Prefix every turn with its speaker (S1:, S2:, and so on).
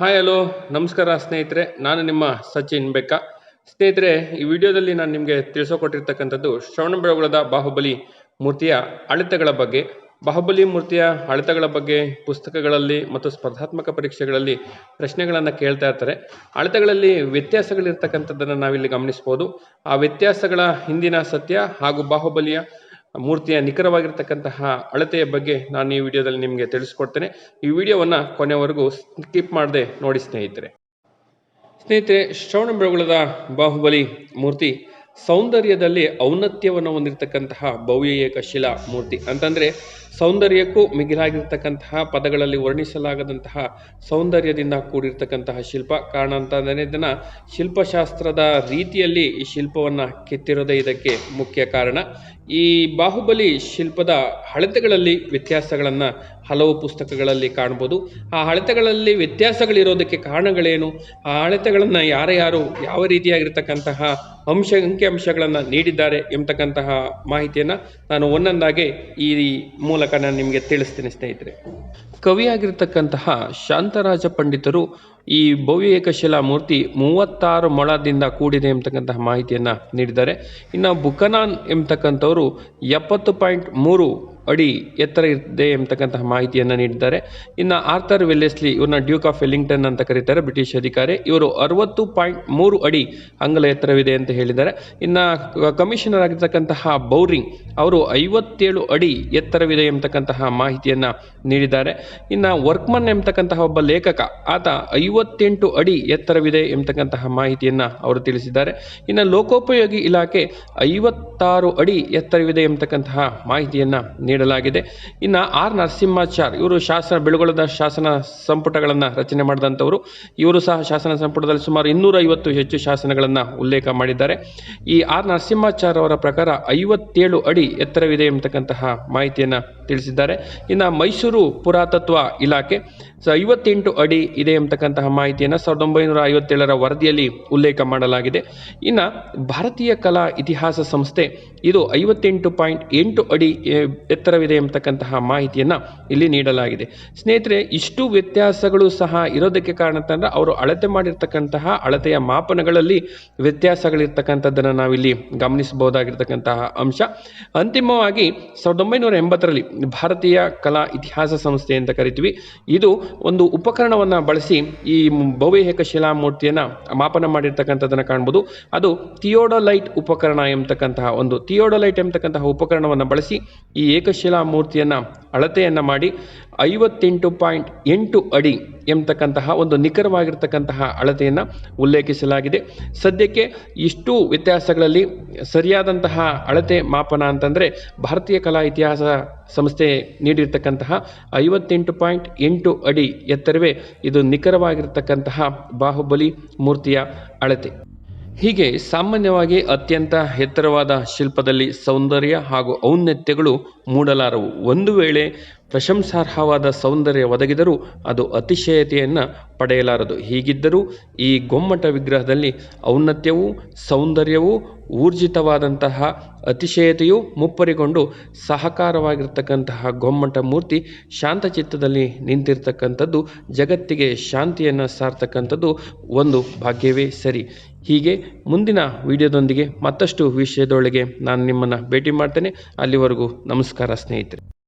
S1: Hi hello ನಮಸ್ಕಾರ ಸ್ನೇಹಿತರೆ. ನಾನು ನಿಮ್ಮ ಸಚಿನ್ ಬೆಕ್ಕ. ಸ್ನೇಹಿತರೆ, ಈ ವಿಡಿಯೋದಲ್ಲಿ ನಾನು ನಿಮಗೆ ತಿಳಿಸೋಕೊಟ್ಟಿರ್ತಕ್ಕಂಥದ್ದು ಶ್ರವಣಬೆಳಗೊಳದ ಬಾಹುಬಲಿ ಮೂರ್ತಿಯ ಅಳತೆಗಳ ಬಗ್ಗೆ. ಬಾಹುಬಲಿ ಮೂರ್ತಿಯ ಅಳತೆಗಳ ಬಗ್ಗೆ ಪುಸ್ತಕಗಳಲ್ಲಿ ಮತ್ತು ಸ್ಪರ್ಧಾತ್ಮಕ ಪರೀಕ್ಷೆಗಳಲ್ಲಿ ಪ್ರಶ್ನೆಗಳನ್ನು ಕೇಳ್ತಾ ಇರ್ತಾರೆ. ಅಳತೆಗಳಲ್ಲಿ ವ್ಯತ್ಯಾಸಗಳಿರ್ತಕ್ಕಂಥದ್ದನ್ನು ನಾವಿಲ್ಲಿ ಗಮನಿಸ್ಬೋದು. ಆ ವ್ಯತ್ಯಾಸಗಳ ಹಿಂದಿನ ಸತ್ಯ ಹಾಗೂ ಬಾಹುಬಲಿಯ ಮೂರ್ತಿಯ ನಿಖರವಾಗಿರ್ತಕ್ಕಂತಹ ಅಳತೆಯ ಬಗ್ಗೆ ನಾನು ಈ ವಿಡಿಯೋದಲ್ಲಿ ನಿಮಗೆ ತಿಳಿಸ್ಕೊಡ್ತೇನೆ. ಈ ವಿಡಿಯೋವನ್ನು ಕೊನೆವರೆಗೂ ಸ್ಕಿಪ್ ಮಾಡದೆ ನೋಡಿ ಸ್ನೇಹಿತರೆ. ಸ್ನೇಹಿತರೆ, ಶ್ರವಣ ಬೆಳಗುಳದ ಬಾಹುಬಲಿ ಮೂರ್ತಿ ಸೌಂದರ್ಯದಲ್ಲಿ ಔನ್ನತ್ಯವನ್ನು ಹೊಂದಿರತಕ್ಕಂತಹ ಭವ್ಯ ಏಕಶಿಲಾ ಮೂರ್ತಿ ಅಂತಂದರೆ ಸೌಂದರ್ಯಕ್ಕೂ ಮಿಗಿಲಾಗಿರ್ತಕ್ಕಂತಹ ಪದಗಳಲ್ಲಿ ವರ್ಣಿಸಲಾಗದಂತಹ ಸೌಂದರ್ಯದಿಂದ ಕೂಡಿರ್ತಕ್ಕಂತಹ ಶಿಲ್ಪ. ಕಾರಣ ಅಂತಂದರೆ ಇದನ್ನು ಶಿಲ್ಪಶಾಸ್ತ್ರದ ರೀತಿಯಲ್ಲಿ ಈ ಶಿಲ್ಪವನ್ನು ಕೆತ್ತಿರೋದೇ ಇದಕ್ಕೆ ಮುಖ್ಯ ಕಾರಣ. ಈ ಬಾಹುಬಲಿ ಶಿಲ್ಪದ ಹಳತೆಗಳಲ್ಲಿ ವ್ಯತ್ಯಾಸಗಳನ್ನು ಹಲವು ಪುಸ್ತಕಗಳಲ್ಲಿ ಕಾಣ್ಬೋದು. ಆ ಹಳತೆಗಳಲ್ಲಿ ವ್ಯತ್ಯಾಸಗಳಿರೋದಕ್ಕೆ ಕಾರಣಗಳೇನು? ಆ ಅಳತೆಗಳನ್ನು ಯಾರು ಯಾರು ಯಾವ ರೀತಿಯಾಗಿರ್ತಕ್ಕಂತಹ ಅಂಶ, ಅಂಕಿಅಂಶಗಳನ್ನು ನೀಡಿದ್ದಾರೆ ಎಂಬತಕ್ಕಂತಹ ಮಾಹಿತಿಯನ್ನು ನಾನು ಒಂದೊಂದಾಗಿ ಈ ಮೂಲಕ ನಾನು ನಿಮಗೆ ತಿಳಿಸ್ತೀನಿ ಸ್ನೇಹಿತರೆ. ಕವಿಯಾಗಿರ್ತಕ್ಕಂತಹ ಶಾಂತರಾಜ ಪಂಡಿತರು ಈ ಭವ್ಯ ಏಕಶಿಲಾ ಮೂರ್ತಿ ಮೂವತ್ತಾರು ಮೊಳದಿಂದ ಕೂಡಿದೆ ಎಂಬತಕ್ಕಂತಹ ಮಾಹಿತಿಯನ್ನು ನೀಡಿದ್ದಾರೆ. ಇನ್ನು ಬುಕನಾನ್ ಎಂಬತಕ್ಕಂಥವರು ಎಪ್ಪತ್ತು ಪಾಯಿಂಟ್ ಮೂರು ಅಡಿ ಎತ್ತರ ಇದೆ ಎಂಬತಕ್ಕಂತಹ ಮಾಹಿತಿಯನ್ನು ನೀಡಿದ್ದಾರೆ. ಇನ್ನು ಆರ್ಥರ್ ವೆಲ್ಲೆಸ್ಲಿ ಇವ್ರನ್ನ ಡ್ಯೂಕ್ ಆಫ್ ವೆಲ್ಲಿಂಗ್ಟನ್ ಅಂತ ಕರೀತಾರೆ, ಬ್ರಿಟಿಷ್ ಅಧಿಕಾರಿ. ಇವರು ಅರವತ್ತು ಪಾಯಿಂಟ್ ಮೂರು ಅಡಿ ಅಂಗಲ ಎತ್ತರವಿದೆ ಅಂತ ಹೇಳಿದ್ದಾರೆ. ಇನ್ನು ಕಮಿಷನರ್ ಆಗಿರ್ತಕ್ಕಂತಹ ಬೌರಿಂಗ್ ಅವರು ಐವತ್ತೇಳು ಅಡಿ ಎತ್ತರವಿದೆ ಎಂಬತಕ್ಕಂತಹ ಮಾಹಿತಿಯನ್ನು ನೀಡಿದ್ದಾರೆ. ಇನ್ನು ವರ್ಕ್ಮನ್ ಎಂಬತಕ್ಕಂತಹ ಒಬ್ಬ ಲೇಖಕ, ಆತ ಐವತ್ತೆಂಟು ಅಡಿ ಎತ್ತರವಿದೆ ಎಂಬತಕ್ಕಂತಹ ಮಾಹಿತಿಯನ್ನು ಅವರು ತಿಳಿಸಿದ್ದಾರೆ. ಇನ್ನು ಲೋಕೋಪಯೋಗಿ ಇಲಾಖೆ ಐವತ್ತಾರು ಅಡಿ ಎತ್ತರವಿದೆ ಎಂಬತಕ್ಕಂತಹ ಮಾಹಿತಿಯನ್ನು ನೀಡಲಾಗಿದೆ. ಇನ್ನು ಆರ್ ನರಸಿಂಹಾಚಾರ್, ಇವರು ಶಾಸನ, ಬೆಳಗೊಳದ ಶಾಸನ ಸಂಪುಟಗಳನ್ನು ರಚನೆ ಮಾಡಿದಂಥವರು. ಇವರು ಸಹ ಶಾಸನ ಸಂಪುಟದಲ್ಲಿ ಸುಮಾರು ಇನ್ನೂರ ಐವತ್ತು ಹೆಚ್ಚು ಶಾಸನಗಳನ್ನು ಉಲ್ಲೇಖ ಮಾಡಿದ್ದಾರೆ. ಈ ಆರ್ ನರಸಿಂಹಾಚಾರ್ ಅವರ ಪ್ರಕಾರ ಐವತ್ತೇಳು ಅಡಿ ಎತ್ತರವಿದೆ ಎಂಬತಕ್ಕಂತಹ ಮಾಹಿತಿಯನ್ನು ತಿಳಿಸಿದ್ದಾರೆ. ಇನ್ನು ಮೈಸೂರು ಪುರಾತತ್ವ ಇಲಾಖೆ ಸೊ ಐವತ್ತೆಂಟು ಅಡಿ ಇದೆ ಎಂಬತಕ್ಕಂತಹ ಮಾಹಿತಿಯನ್ನು ಸಾವಿರದ ಒಂಬೈನೂರ ಐವತ್ತೇಳರ ವರದಿಯಲ್ಲಿ ಉಲ್ಲೇಖ ಮಾಡಲಾಗಿದೆ. ಇನ್ನು ಭಾರತೀಯ ಕಲಾ ಇತಿಹಾಸ ಸಂಸ್ಥೆ ಇದು ಐವತ್ತೆಂಟು ಪಾಯಿಂಟ್ ಎಂಟು ಅಡಿ ಎತ್ತರವಿದೆ ಎಂಬತಕ್ಕಂತಹ ಮಾಹಿತಿಯನ್ನು ಇಲ್ಲಿ ನೀಡಲಾಗಿದೆ. ಸ್ನೇಹಿತರೆ, ಇಷ್ಟು ವ್ಯತ್ಯಾಸಗಳು ಸಹ ಇರೋದಕ್ಕೆ ಕಾರಣ ಅಂತಂದ್ರೆ ಅವರು ಅಳತೆ ಮಾಡಿರ್ತಕ್ಕಂತಹ ಅಳತೆಯ ಮಾಪನಗಳಲ್ಲಿ ವ್ಯತ್ಯಾಸಗಳಿರ್ತಕ್ಕಂಥದ್ದನ್ನು ನಾವಿಲ್ಲಿ ಗಮನಿಸಬಹುದಾಗಿರ್ತಕ್ಕಂತಹ ಅಂಶ. ಅಂತಿಮವಾಗಿ, ಸಾವಿರದ ಒಂಬೈನೂರ ಎಂಬತ್ತರಲ್ಲಿ ಭಾರತೀಯ ಕಲಾ ಇತಿಹಾಸ ಸಂಸ್ಥೆ ಅಂತ ಕರಿತೀವಿ. ಇದು ಒಂದು ಉಪಕರಣವನ್ನು ಬಳಸಿ ಈ ಭೌವೇಹಿಕ ಶಿಲಾಮೂರ್ತಿಯನ್ನು ಮಾಪನ ಮಾಡಿರ್ತಕ್ಕಂಥದ್ದನ್ನು ಕಾಣ್ಬೋದು. ಅದು ಥಿಯೋಡೋಲೈಟ್ ಉಪಕರಣ ಎಂಬತಕ್ಕಂತಹ ಒಂದು ಥಿಯೋಡೋಲೈಟ್ ಎಂಬತಕ್ಕಂತಹ ಉಪಕರಣವನ್ನು ಬಳಸಿ ಈ ಏಕಶಿಲಾ ಮೂರ್ತಿಯನ್ನು ಅಳತೆಯನ್ನು ಮಾಡಿ ಐವತ್ತೆಂಟು ಪಾಯಿಂಟ್ ಎಂಟು ಅಡಿ ಎಂಬತಕ್ಕಂತಹ ಒಂದು ನಿಖರವಾಗಿರ್ತಕ್ಕಂತಹ ಅಳತೆಯನ್ನು ಉಲ್ಲೇಖಿಸಲಾಗಿದೆ. ಸದ್ಯಕ್ಕೆ ಇಷ್ಟು ವ್ಯತ್ಯಾಸಗಳಲ್ಲಿ ಸರಿಯಾದಂತಹ ಅಳತೆ ಮಾಪನ ಅಂತಂದರೆ ಭಾರತೀಯ ಕಲಾ ಇತಿಹಾಸ ಸಂಸ್ಥೆ ನೀಡಿರ್ತಕ್ಕಂತಹ ಐವತ್ತೆಂಟು ಪಾಯಿಂಟ್ ಎಂಟು ಅಡಿ ಎತ್ತರವೇ ಇದು ನಿಖರವಾಗಿರ್ತಕ್ಕಂತಹ ಬಾಹುಬಲಿ ಮೂರ್ತಿಯ ಅಳತೆ. ಹೀಗೆ ಸಾಮಾನ್ಯವಾಗಿ ಅತ್ಯಂತ ಎತ್ತರವಾದ ಶಿಲ್ಪದಲ್ಲಿ ಸೌಂದರ್ಯ ಹಾಗೂ ಔನ್ನತ್ಯಗಳು ಮೂಡಲಾರವು. ಒಂದು ವೇಳೆ ಪ್ರಶಂಸಾರ್ಹವಾದ ಸೌಂದರ್ಯ ಒದಗಿದರೂ ಅದು ಅತಿಶಯತೆಯನ್ನು ಪಡೆಯಲಾರದು. ಹೀಗಿದ್ದರೂ ಈ ಗೊಮ್ಮಟ ವಿಗ್ರಹದಲ್ಲಿ ಔನ್ನತ್ಯವೂ, ಸೌಂದರ್ಯವೂ, ಊರ್ಜಿತವಾದಂತಹ ಅತಿಶಯತೆಯು ಮುಪ್ಪರಿಗೊಂಡು ಸಹಕಾರವಾಗಿರ್ತಕ್ಕಂತಹ ಗೊಮ್ಮಟ ಮೂರ್ತಿ ಶಾಂತಚಿತ್ತದಲ್ಲಿ ನಿಂತಿರ್ತಕ್ಕಂಥದ್ದು, ಜಗತ್ತಿಗೆ ಶಾಂತಿಯನ್ನು ಸಾರ್ತಕ್ಕಂಥದ್ದು ಒಂದು ಭಾಗ್ಯವೇ ಸರಿ. ಹೀಗೆ ಮುಂದಿನ ವಿಡಿಯೋದೊಂದಿಗೆ ಮತ್ತಷ್ಟು ವಿಷಯದೊಳಗೆ ನಾನು ನಿಮ್ಮನ್ನು ಭೇಟಿ ಮಾಡ್ತೇನೆ. ಅಲ್ಲಿವರೆಗೂ ನಮಸ್ಕಾರ ಸ್ನೇಹಿತರೆ.